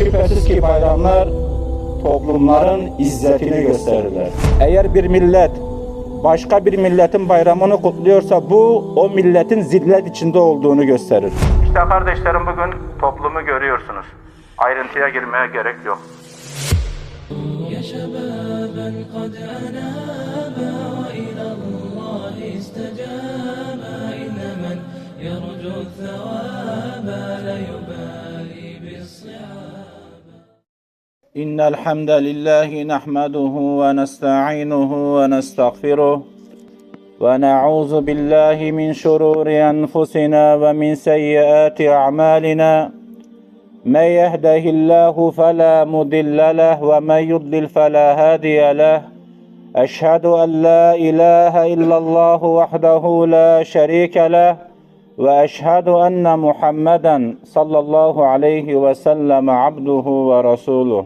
Şüphesiz ki bayramlar toplumların izzetini gösterirler. Eğer bir millet başka bir milletin bayramını kutluyorsa bu o milletin zillet içinde olduğunu gösterir. İşte kardeşlerim bugün toplumu görüyorsunuz. Ayrıntıya girmeye gerek yok. يا شبابا قد أنابا وإلى الله استجابا إن من يرجو الثواب لا يبالي إن الحمد لله نحمده ونستعينه ونستغفره ونعوذ بالله من شرور أنفسنا ومن سيئات أعمالنا. من يهده الله فلا مضل له ومن يضلل فلا هادي له. أشهد أن لا إله إلا الله وحده لا شريك له وأشهد أن محمدا صلى الله عليه وسلم عبده ورسوله.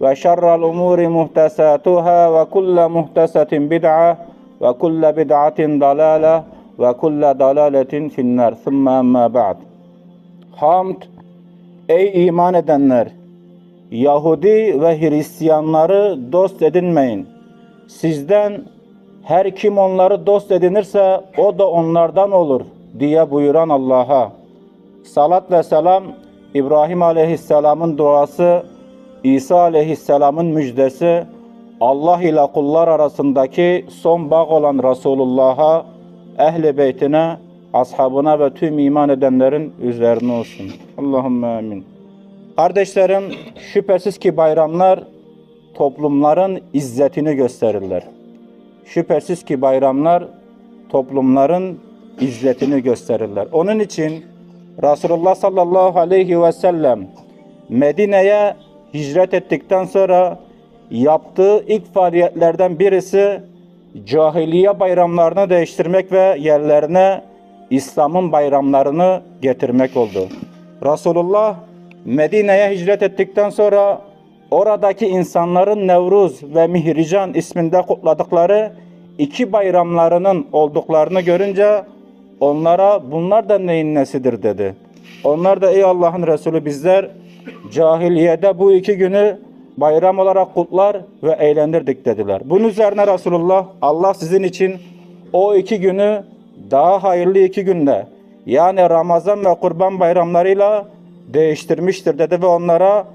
وشر الأمور محتساتها وكل محتسة بدعة وكل بدعة ضلالة وكل ضلالة في النار ثم أما بعد Hamd Ey iman edenler! Yahudi ve Hristiyanları dost edinmeyin. Sizden her kim onları dost edinirse o da onlardan olur diye buyuran Allah'a. Salat ve selam İbrahim Aleyhisselam'ın duası, İsa Aleyhisselam'ın müjdesi, Allah ile kullar arasındaki son bağ olan Resulullah'a, ehli beytine, ashabına ve tüm iman edenlerin üzerine olsun. Allahümme amin. Kardeşlerim, şüphesiz ki bayramlar toplumların izzetini gösterirler. Şüphesiz ki bayramlar toplumların izzetini gösterirler. Onun için Resulullah sallallahu aleyhi ve sellem Medine'ye hicret ettikten sonra yaptığı ilk faaliyetlerden birisi cahiliye bayramlarını değiştirmek ve yerlerine İslam'ın bayramlarını getirmek oldu. Resulullah Medine'ye hicret ettikten sonra oradaki insanların Nevruz ve Mihrican isminde kutladıkları iki bayramlarının olduklarını görünce onlara bunlar da neyin nesidir dedi. Onlar da ey Allah'ın Resulü bizler cahiliyede bu iki günü bayram olarak kutlar ve eğlendirdik dediler. Bunun üzerine Resulullah Allah sizin için o iki günü daha hayırlı iki günde yani Ramazan ve Kurban bayramlarıyla değiştirmiştir dedi ve onlara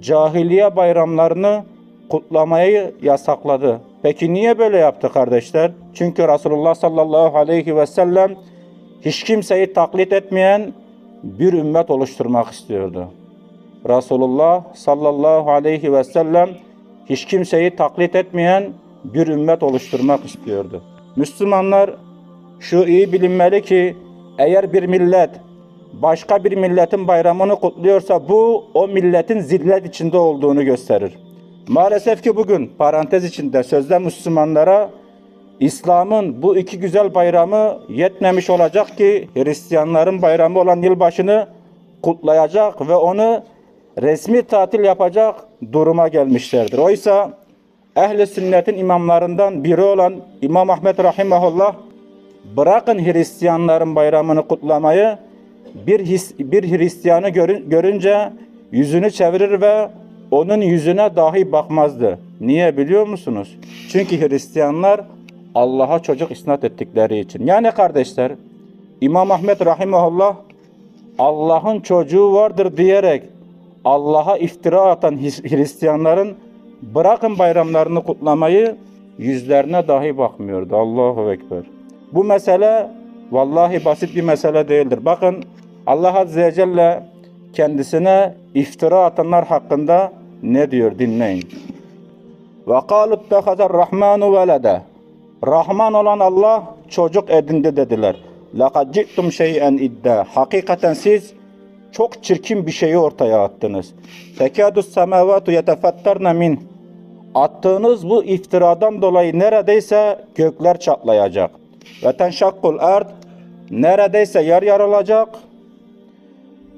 cahiliye bayramlarını kutlamayı yasakladı. Peki niye böyle yaptı kardeşler? Çünkü Resulullah sallallahu aleyhi ve sellem hiç kimseyi taklit etmeyen bir ümmet oluşturmak istiyordu. Resulullah sallallahu aleyhi ve sellem hiç kimseyi taklit etmeyen bir ümmet oluşturmak istiyordu. Müslümanlar şu iyi bilinmeli ki eğer bir millet başka bir milletin bayramını kutluyorsa bu o milletin zillet içinde olduğunu gösterir. Maalesef ki bugün parantez içinde sözde Müslümanlara İslam'ın bu iki güzel bayramı yetmemiş olacak ki Hristiyanların bayramı olan yılbaşını kutlayacak ve onu resmi tatil yapacak duruma gelmişlerdir. Oysa ehli sünnetin imamlarından biri olan İmam Ahmet Rahimahullah bırakın Hristiyanların bayramını kutlamayı bir, his, bir Hristiyanı görün, görünce yüzünü çevirir ve onun yüzüne dahi bakmazdı. Niye biliyor musunuz? Çünkü Hristiyanlar Allah'a çocuk isnat ettikleri için. Yani kardeşler İmam Ahmet Rahimahullah Allah'ın çocuğu vardır diyerek Allah'a iftira atan Hristiyanların bırakın bayramlarını kutlamayı yüzlerine dahi bakmıyordu. Allahu Ekber. Bu mesele vallahi basit bir mesele değildir. Bakın Allah Azze ve Celle kendisine iftira atanlar hakkında ne diyor dinleyin. Ve kalu ittehazar rahmanu velede. Rahman olan Allah çocuk edindi dediler. Laqad ci'tum şey'en idda. Hakikaten siz çok çirkin bir şeyi ortaya attınız. Tekadus semavatu yetefattarna min. Attığınız bu iftiradan dolayı neredeyse gökler çatlayacak. Ve tenşakkul ard neredeyse yer yarılacak.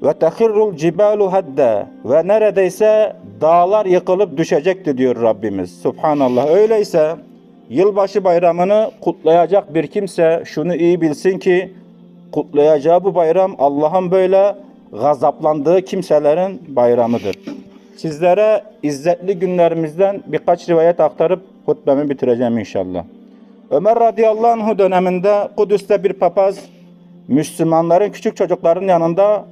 Ve tehirrul cibalu hadda ve neredeyse dağlar yıkılıp düşecekti diyor Rabbimiz. Subhanallah. Öyleyse yılbaşı bayramını kutlayacak bir kimse şunu iyi bilsin ki kutlayacağı bu bayram Allah'ın böyle gazaplandığı kimselerin bayramıdır. Sizlere izzetli günlerimizden birkaç rivayet aktarıp hutbemi bitireceğim inşallah. Ömer radıyallahu anh döneminde Kudüs'te bir papaz Müslümanların küçük çocukların yanında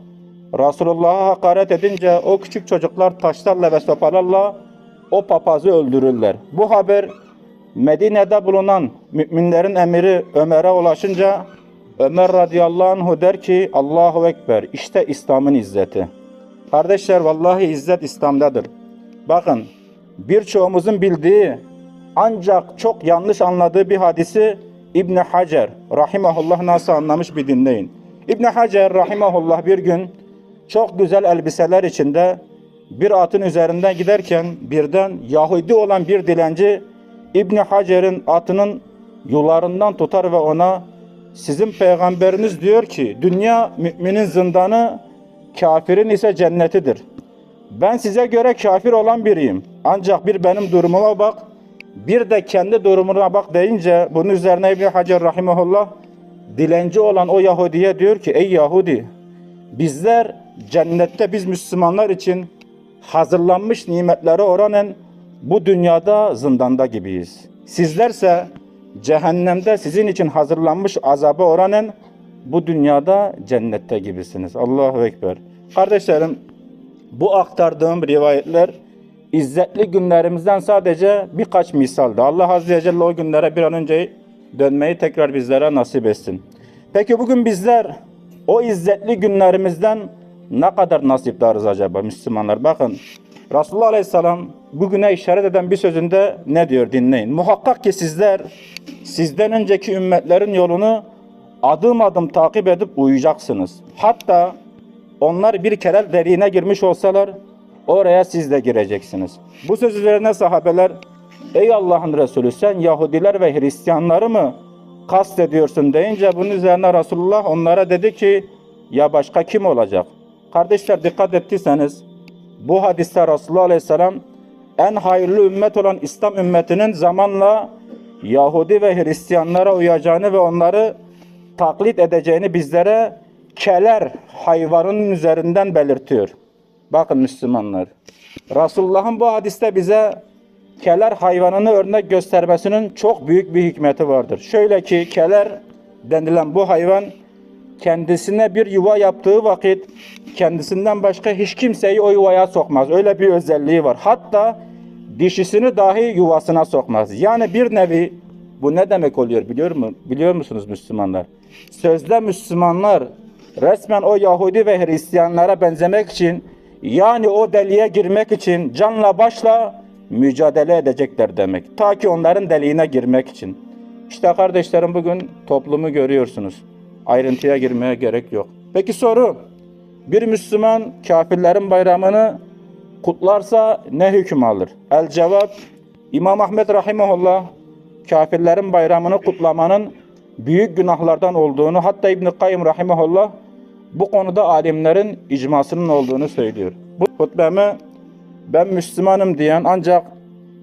Resulullah'a hakaret edince o küçük çocuklar taşlarla ve sopalarla o papazı öldürürler. Bu haber Medine'de bulunan müminlerin emiri Ömer'e ulaşınca Ömer radıyallahu anh der ki Allahu Ekber işte İslam'ın izzeti. Kardeşler vallahi izzet İslam'dadır. Bakın birçoğumuzun bildiği ancak çok yanlış anladığı bir hadisi İbn Hacer rahimahullah nasıl anlamış bir dinleyin. İbn Hacer rahimahullah bir gün çok güzel elbiseler içinde bir atın üzerinden giderken birden Yahudi olan bir dilenci İbn Hacer'in atının yularından tutar ve ona sizin peygamberiniz diyor ki dünya müminin zindanı kafirin ise cennetidir. Ben size göre kafir olan biriyim. Ancak bir benim durumuma bak, bir de kendi durumuna bak deyince bunun üzerine İbn Hacer rahimahullah dilenci olan o Yahudiye diyor ki ey Yahudi bizler cennette biz Müslümanlar için hazırlanmış nimetlere oranın bu dünyada zindanda gibiyiz. Sizlerse cehennemde sizin için hazırlanmış azaba oranın bu dünyada cennette gibisiniz. Allahu Ekber. Kardeşlerim bu aktardığım rivayetler izzetli günlerimizden sadece birkaç misaldı. Allah Azze ve Celle o günlere bir an önce dönmeyi tekrar bizlere nasip etsin. Peki bugün bizler o izzetli günlerimizden ne kadar nasipdarız acaba Müslümanlar? Bakın Resulullah Aleyhisselam bugüne işaret eden bir sözünde ne diyor dinleyin. Muhakkak ki sizler sizden önceki ümmetlerin yolunu adım adım takip edip uyacaksınız. Hatta onlar bir kere deriğine girmiş olsalar oraya siz de gireceksiniz. Bu söz üzerine sahabeler ey Allah'ın Resulü sen Yahudiler ve Hristiyanları mı kastediyorsun deyince bunun üzerine Resulullah onlara dedi ki ya başka kim olacak? Kardeşler dikkat ettiyseniz bu hadiste Resulullah Aleyhisselam en hayırlı ümmet olan İslam ümmetinin zamanla Yahudi ve Hristiyanlara uyacağını ve onları taklit edeceğini bizlere keler hayvanın üzerinden belirtiyor. Bakın Müslümanlar. Resulullah'ın bu hadiste bize keler hayvanını örnek göstermesinin çok büyük bir hikmeti vardır. Şöyle ki keler denilen bu hayvan kendisine bir yuva yaptığı vakit kendisinden başka hiç kimseyi o yuvaya sokmaz. Öyle bir özelliği var. Hatta dişisini dahi yuvasına sokmaz. Yani bir nevi bu ne demek oluyor biliyor mu? Biliyor musunuz Müslümanlar? Sözde Müslümanlar resmen o Yahudi ve Hristiyanlara benzemek için yani o deliğe girmek için canla başla mücadele edecekler demek. Ta ki onların deliğine girmek için. İşte kardeşlerim bugün toplumu görüyorsunuz. Ayrıntıya girmeye gerek yok. Peki soru. Bir Müslüman kafirlerin bayramını kutlarsa ne hüküm alır? El cevap İmam Ahmet Rahimahullah kafirlerin bayramını kutlamanın büyük günahlardan olduğunu hatta İbn Kayyım Rahimahullah bu konuda alimlerin icmasının olduğunu söylüyor. Bu hutbemi ben Müslümanım diyen ancak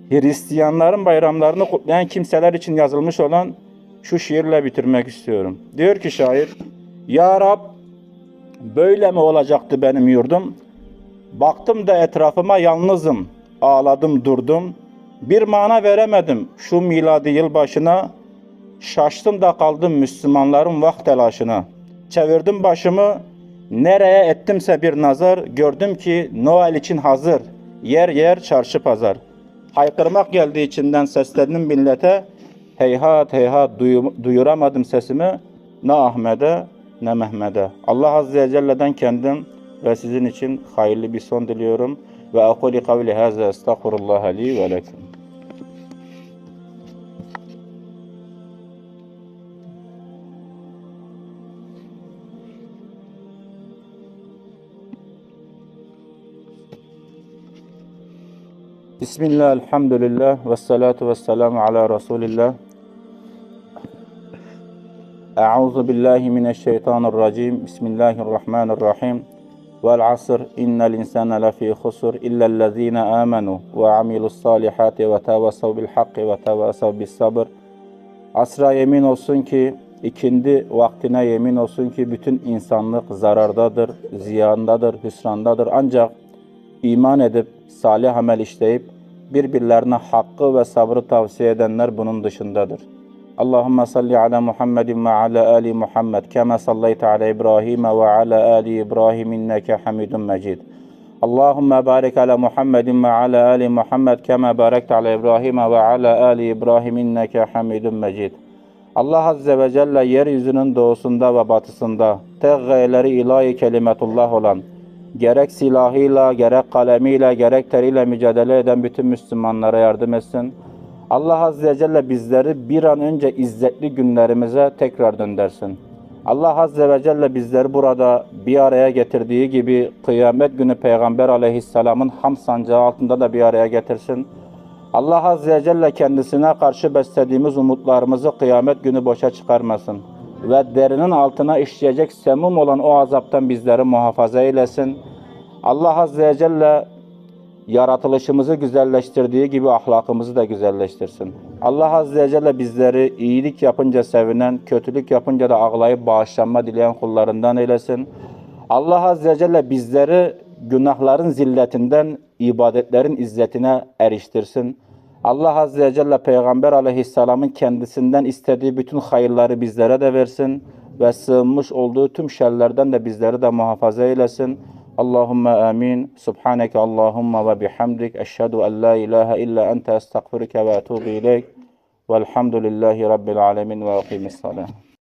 Hristiyanların bayramlarını kutlayan kimseler için yazılmış olan şu şiirle bitirmek istiyorum. Diyor ki şair, Ya Rab böyle mi olacaktı benim yurdum? Baktım da etrafıma yalnızım, ağladım durdum. Bir mana veremedim şu miladi yılbaşına. Şaştım da kaldım Müslümanların vakt telaşına. Çevirdim başımı, nereye ettimse bir nazar, gördüm ki Noel için hazır. Yer yer çarşı pazar. Haykırmak geldi içinden sesledim millete. Heyhat heyhat duyu- duyuramadım sesimi. Ne Ahmet'e ne Mehmet'e. Allah Azze ve Celle'den kendim ve sizin için hayırlı bir son diliyorum. Ve akuli kavli haza estağfurullah li ve lekum. Bismillah, elhamdülillah, ve salatu ve selamu ala Resulillah. Euzu billahi mineşşeytanirracim. Bismillahirrahmanirrahim. Vel asr innel insane lefî husr illellezîne amenu ve amilus salihati ve tevasav bil hakki ve tevasav bis sabr. Asra yemin olsun ki ikindi vaktine yemin olsun ki bütün insanlık zarardadır, ziyandadır, hüsrandadır. Ancak iman edip salih amel işleyip birbirlerine hakkı ve sabrı tavsiye edenler bunun dışındadır. Allahümme salli ala Muhammedin ve ala ali Muhammed kema sallayte ala İbrahim ve ala ali İbrahim inneke hamidun mecid. Allahümme barik ala Muhammedin ve ala ali Muhammed kema barekte ala İbrahim ve ala ali İbrahim inneke hamidun mecid. Allah Azze ve Celle yeryüzünün doğusunda ve batısında tek gayeleri ilahi kelimetullah olan gerek silahıyla, gerek kalemiyle, gerek teriyle mücadele eden bütün Müslümanlara yardım etsin. Allah Azze ve Celle bizleri bir an önce izzetli günlerimize tekrar döndürsün. Allah Azze ve Celle bizleri burada bir araya getirdiği gibi kıyamet günü Peygamber Aleyhisselam'ın ham sancağı altında da bir araya getirsin. Allah Azze ve Celle kendisine karşı beslediğimiz umutlarımızı kıyamet günü boşa çıkarmasın. Ve derinin altına işleyecek semum olan o azaptan bizleri muhafaza eylesin. Allah Azze ve Celle yaratılışımızı güzelleştirdiği gibi ahlakımızı da güzelleştirsin. Allah Azze ve Celle bizleri iyilik yapınca sevinen, kötülük yapınca da ağlayıp bağışlanma dileyen kullarından eylesin. Allah Azze ve Celle bizleri günahların zilletinden ibadetlerin izzetine eriştirsin. Allah Azze ve Celle Peygamber Aleyhisselam'ın kendisinden istediği bütün hayırları bizlere de versin ve sığınmış olduğu tüm şerlerden de bizleri de muhafaza eylesin. Allahümme amin. Subhaneke Allahümme ve bihamdik. Eşhedü en la ilahe illa ente estağfirüke ve etubu ileyk. Velhamdülillahi Rabbil alemin ve akimis salam.